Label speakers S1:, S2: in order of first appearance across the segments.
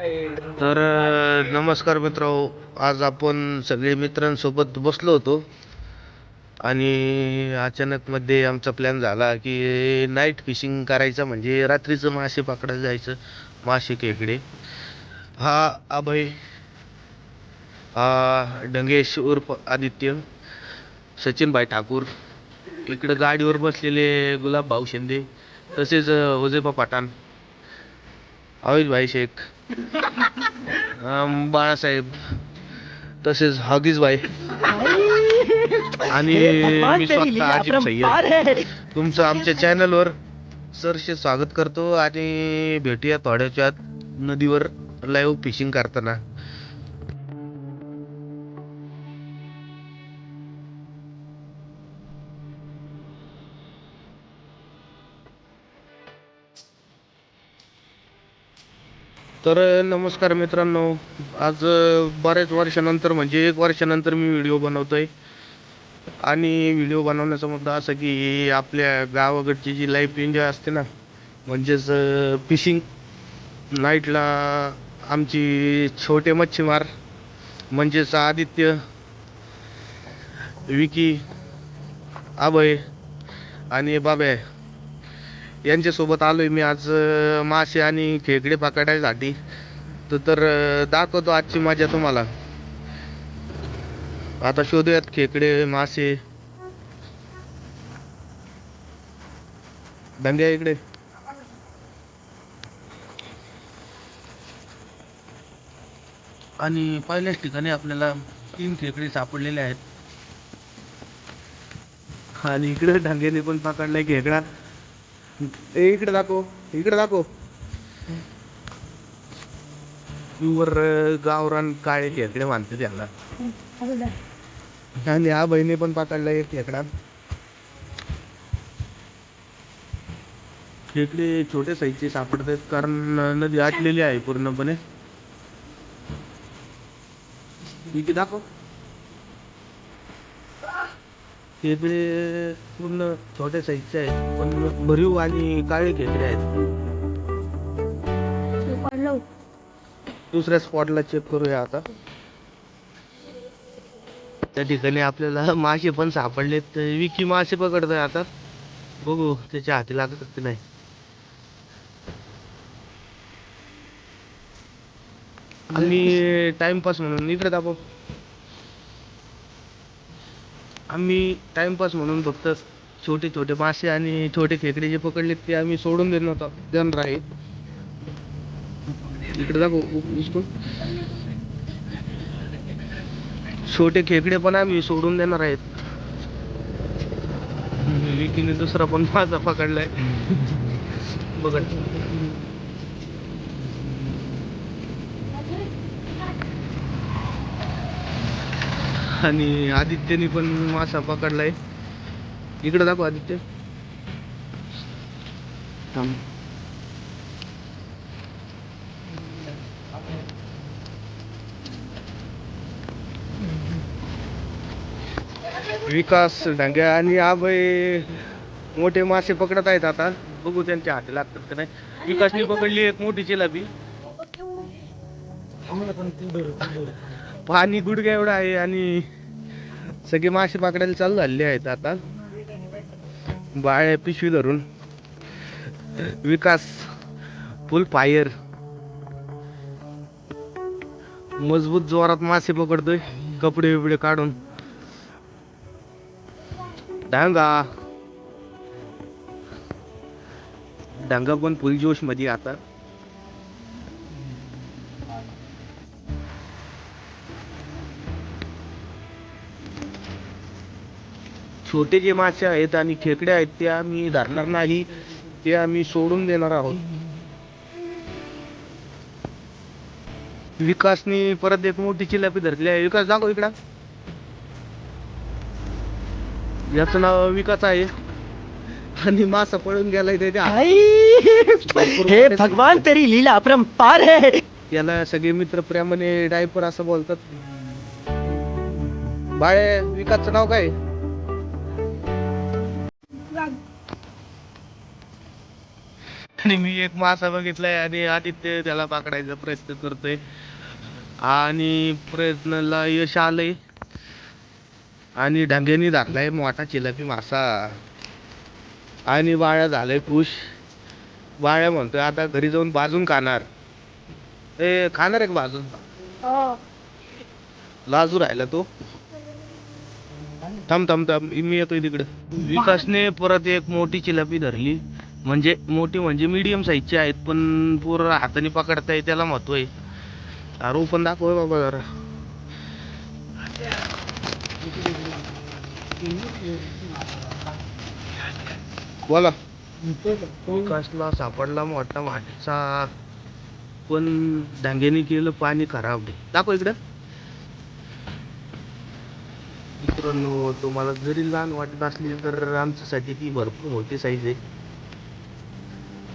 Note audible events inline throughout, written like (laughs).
S1: तर नमस्कार मित्र आज आपण सगळे मित्रांसोबत बसलो होतो. आणि अचानकमध्ये आमचा प्लॅन झाला की नाईट फिशिंग करायचं म्हणजे रात्रीचं मासे पकडायला जायचं मासे खेकडे. हा अभय हा डंगेश उर्फ आदित्य सचिनभाई ठाकूर इकडं गाडीवर बसलेले गुलाब भाऊ शिंदे तसेच अ, हुजेबा पठाण अविज भाई शेख. बाळासाहेब. तसेच हगीज भाई. आणि मी स्वतः अजित सय्यद. तुमचं आमच्या चॅनलवर सरसे स्वागत करतो आणि भेटूया थोड्याच्या नदीवर लाईव्ह फिशिंग करताना. तर नमस्कार मित्रांनो. आज बऱ्याच वर्षानंतर म्हणजे एक वर्षानंतर मी व्हिडिओ बनवतो आहे आणि व्हिडिओ बनवण्याचा मुद्दा असा की आपल्या गावाकडची जी लाईफ एन्जॉय असते ना म्हणजेच फिशिंग नाईटला आमची छोटे मच्छीमार म्हणजेच आदित्य विकी अभय आणि बाब्या यांच्यासोबत आलोय मी आज मासे आणि खेकडे पकडायसाठी तर दाखवतो आजची मजा तुम्हाला. आता शोधूयात खेकडे मासे. धंद्या इकडे. आणि पहिल्याच ठिकाणी आपल्याला तीन खेकडे सापडलेले आहेत. आणि इकडे ढंगेने पण पकडलाय खेकडा ए इकडे दाखव इकडे दाखव. प्युअर गावरान काळे खेकडे मानते त्याला. आणि ह्या बहिणी पण पकडला एक खेकडा. खेकडे छोटे साईजचे सापडतात कारण नदी आटलेली आहे पूर्णपणे. इथे दाखव पूर्ण छोट्या साईजचे आहेत पण भरीव आणि काळे खेकडे आहेत. दुसऱ्या स्पॉटला चेक करूया आता. त्या ठिकाणी आपल्याला मासे पण सापडलेत. विकी मासे पकडतोय आता. बघू त्याच्या हाती लागत की नाही. आम्ही टाइमपास म्हणून इकडे दाबो आम्ही टाइमपास म्हणून फक्त छोटे छोटे मासे आणि छोटे खेकडे जे पकडले ते आम्ही सोडून देणार होतो देणार आहे इकडे दाखव छोटे खेकडे पण आम्ही सोडून देणार आहेत. विकीने दुसरा पण माझा पकडलाय. (laughs) बघा. आणि आदित्यने पण मासा पकडलाय. इकडे दाखव आदित्य. थांब. विकास ढंग्या आणि आबय मोठे मासे पकडत आहेत आता. बघू त्यांच्या हाती लागतात का नाही. विकासने पकडली एक मोठी चिलाबी पाणी गुडघ्या एवढं आहे आणि सगळे मासे पकडायला चालू झालेले आहेत आता. बाळ पिशवी धरून. विकास फुल फायर. मजबूत जोरात मासे पकडतोय. कपडे बिपडे काढून. डांगा डांगा पण फुल जोशमध्ये आता. छोटे जे मासे आहेत आणि खेकडे आहेत ते आम्ही धरणार नाही ते आम्ही सोडून देणार आहोत. विकासनी परत एक मोठी चिलापी धरली आहे. विकास दाखव इकडं. याचं नाव विकास आहे. आणि मासा पळून गेलाय त्याच्या
S2: हे भगवान तेरी लीला अपरंपार है.
S1: याला सगळे मित्र प्रेमाने डायपर असं बोलतात. बाळे विकासचं नाव काय? आणि मी एक मासा बघितलाय आणि आदित्य त्याला पकडायचा प्रयत्न करतोय. आणि प्रयत्नाला यश आलंय. आणि डांग्यानी धरलाय मोठा चिलापी मासा. आणि बाळ्या झालंय खुश बाळ्या म्हणतोय आता घरी जाऊन बाजून खाणार. ए खाणार आहे का बाजून लाजू राहिला तो. थांब थांब थांब. मी येतोय तिकडे. विकासने परत एक मोठी चिलापी धरली. म्हणजे मोठी म्हणजे मीडियम साईजची आहेत पण पूर्ण हाताने पकडताय त्याला महत्त्व आहे. अरे पण दाखव बाबा जरा. बोला. विकासला सापडला मोठा माणसा. पण डांग्याने केलं पाणी खराब दाखव इकडं. मित्रांनो तुम्हाला जरी लहान वाटत असली तर आमच्यासाठी ती भरपूर मोठी साईज आहे.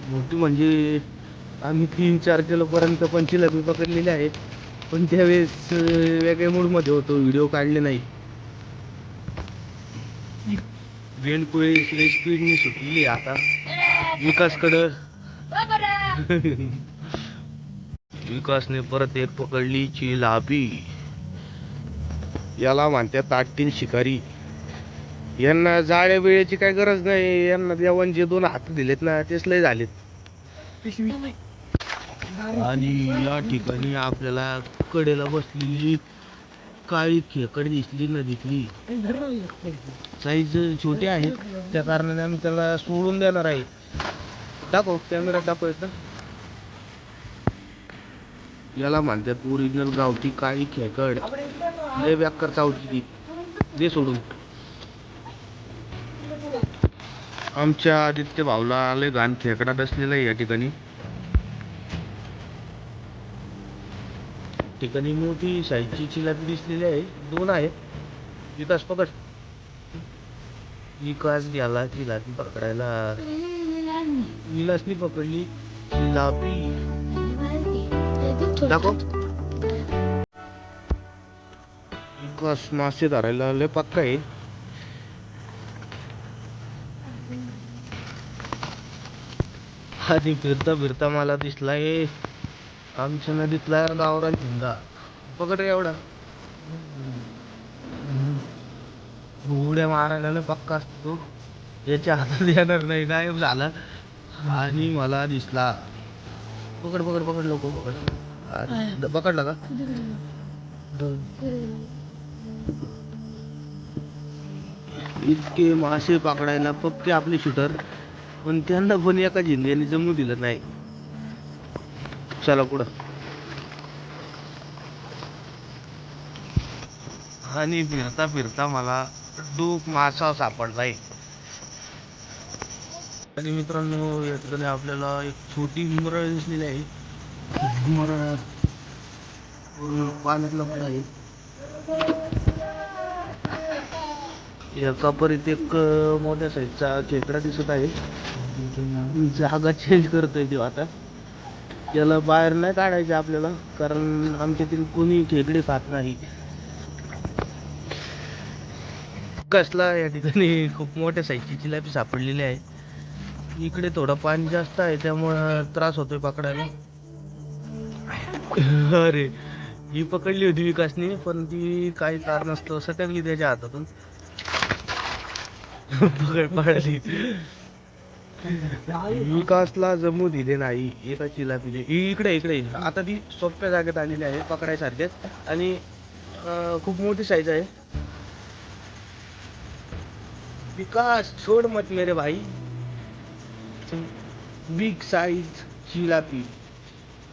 S1: मोठी म्हणजे आम्ही तीन चार किलोपर्यंत पण पकडलेली आहे पण त्यावेळेस वेगळ्या मूडमध्ये होतो व्हिडिओ काढले नाही. वेणकुळे स्पीडने सुटली आता. विकासकडं. (laughs) विकासने परत एक पकडली चिलापी याला म्हणतात ताटील शिकारी. यांना जाळ्या वेळेची काय गरज नाही. यांना देवान जे दोन हात दिलेत ना तेच लय झालेत. आणि या ठिकाणी आपल्याला कडेला बसलेली काळी खेकड दिसली नदीतली. साईज छोटी आहे. त्या कारणाने आम्ही त्याला सोडून देणार आहे. दाखव कॅमेरा दाखव येतं याला म्हणतात ओरिजिनल गावठी काळी खेकड. लय व्याकर चावती ती दे सोडून. आमच्या आदित्य भाऊला लय घाण खेकडा बसलेला आहे या ठिकाणी. ठिकाणी मोठी साईजची चिलापी दिसलेली आहे. दोन आहे विकास पकड. विकास गेला चिलापी पकडायला. विलासनी पकडली. चिलापी. दाखव. विकास मासे धरायला लय पक्का आहे. आणि फिरता फिरता मला दिसलाय आमच्या नदीतला गावरान झिंगा पकड रे एवढा. उड्या मारायला लय पक्का असतो. तो याच्या हातात येणार नाही गायब झाला. आणि मला दिसला. पकड पकड पकड लोक पकड. पकडला का? इतके मासे पकडायला पक्के आपले शूटर. पण त्यांना पण एका झिंग्याने जमू दिलं नाही. चला कुठं आणि फिरता फिरता मला डूक मासा सापडलाय. आणि मित्रांनो या ठिकाणी आपल्याला एक छोटी मरळ दिसलेली आहे. मरळ पूर्ण पाण्यात आहे. याचा परत एक मोठ्या साईजचा खेकडा दिसत आहे. जागा चेंज करतोय तो आता. त्याला बाहेर नाही काढायचे आपल्याला कारण आमच्यातील कोणी खेकडे खात नाही. कसला या ठिकाणी खूप मोठ्या साईजची जिलापी सापडलेली आहे. इकडे थोडं पाणी जास्त आहे त्यामुळं त्रास होतोय पकडायला. अरे ही पकडली होती विकासनी पण ती काही कारण नसतं सटकली त्याच्या हातातून पकड पडली. विकासला जमू दिले नाही एका चिलापीने इ- इकडे इकडे. आता ती सोप्या जागेत आलेली आहे पकडायसारखेच. आणि खूप मोठी साईज आहे. विकास छोड मत मेरे भाई. बिग साईज चिलापी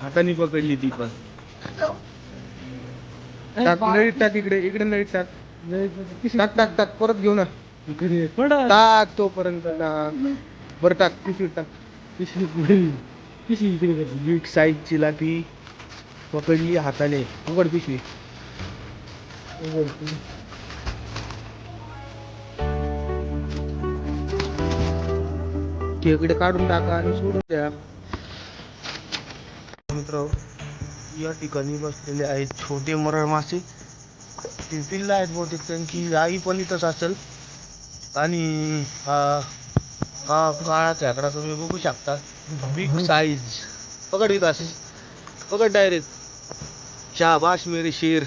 S1: हाताने पकडली ती पण. टाक नळीत टाक इकडे इकडे नळीत टाक. टाक टाक टाक परत घेऊ ना टाक तोपर्यंत टाक. बरं टाक पिशवी टाक. पिशवी बिग साईज चिलापी पकडली हाताने. उघड पिशवी. केकडे काढून टाका आणि सोडून द्या. मित्र या ठिकाणी बसलेले आहेत छोटे मरळ मासे. ते आहेत बहुतेक त्यांची आई पण इथंच असेल. आणि हा हा काळा खेकडा तुम्ही बघू शकता. बिग साईज पकड विकास पकड डायरेक्ट शाबाश मेरे शेर.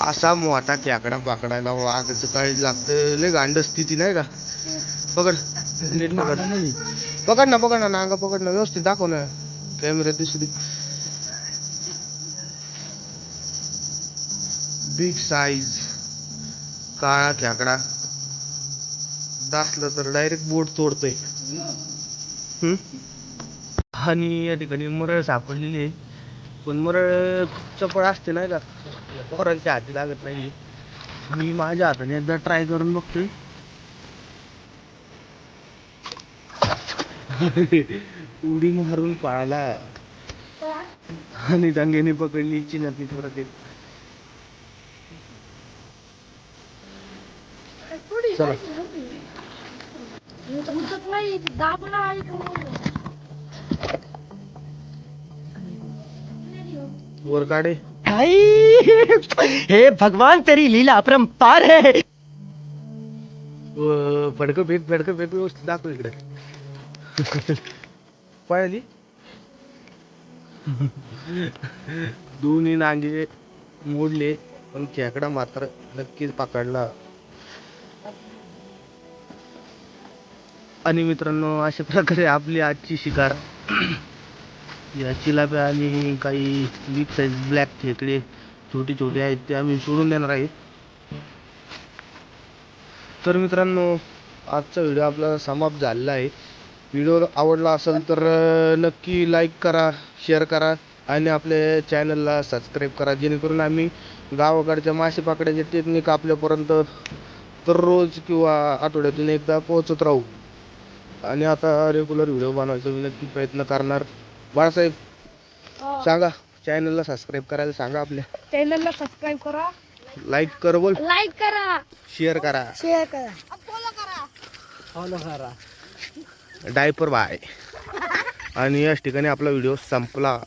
S1: असा मोठा खेकडा पकडायला वाघाचं काळी लागतं लय गांड स्थिती नाही का? पकड. नीट पकड. पकड ना पकड ना नांगा पकड ना. व्यवस्थित दाखव ना. कॅमेऱ्यात दिसली बिग साईज काळा खेकडा. दासलं तर डायरेक्ट बोट तोडतोय. हम्म? आणि या ठिकाणी मरळ सापडलेली आहे. पण मरळ खूप चपळ असते नाही का? पोरांच्या हाती लागत नाही मी माझ्या हाताने एकदा ट्राय करून बघतोय. उडी मारून पाळाला. आणि डांग्याने पकडली चिनातली परत एक चला.
S3: दाबला आहे
S1: वर काढे.
S2: हाय हे भगवान तेरी लीला अपरंपार है.
S1: फडकं फेक फडकं फेक व्यवस्थित दाखव इकडे. पळाली दोन्ही नांगे मोडले पण खेकडा मात्र नक्कीच पकडला. आणि मित्रांनो अशा प्रकारे आपली आजची शिकार. या चिलाप्या आणि काही बिग साईज ब्लॅक खेकडे छोटे छोटे आहेत ते आम्ही सोडून देणार आहेत. तर मित्रांनो आजचा व्हिडिओ आपला समाप्त झालेला आहे. व्हिडिओ आवडला असेल तर नक्की लाईक करा शेअर करा आणि आपल्या चॅनलला सबस्क्राईब करा जेणेकरून आम्ही गावाकडच्या मासे पकडायचे टेक्निक आपल्यापर्यंत दररोज किंवा आठवड्यातून एकदा पोहोचत राहू. आणि आता रेग्युलर व्हिडिओ बनवायचा नक्की प्रयत्न करणार. बाळासाहेब सांगा चॅनलला सबस्क्राईब करायला सांगा आपल्या.
S3: चॅनलला सबस्क्राईब करा.
S1: लाईक कर बोल.
S3: लाईक करा.
S1: शेअर करा.
S3: शेअर करा. फॉलो करा.
S1: डायपर बाय (laughs) आणि याच ठिकाणी आपला व्हिडिओ संपला.